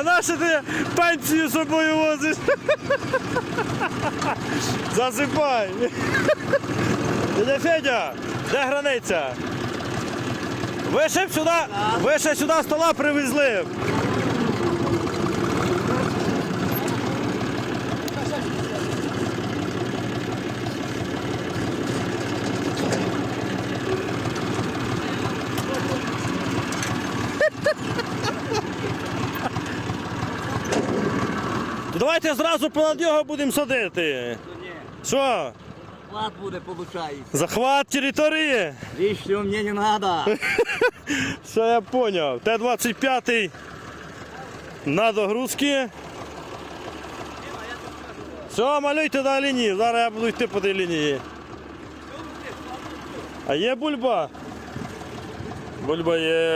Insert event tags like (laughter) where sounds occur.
А на що ти пенсію з собою возиш? (laughs) Засипай. (laughs) Дядя Федя, де границя? Ви ще сюди, ви ще сюди стола привезли. Давайте зразу понад нього будемо садити. Що? плат буде, получається. Захват території? Лишнього мені не треба. Все, я поняв. Т-25 на догрузки. Все, малюйте на лінії. Зараз я буду йти по тій лінії. А є бульба? Бульба є.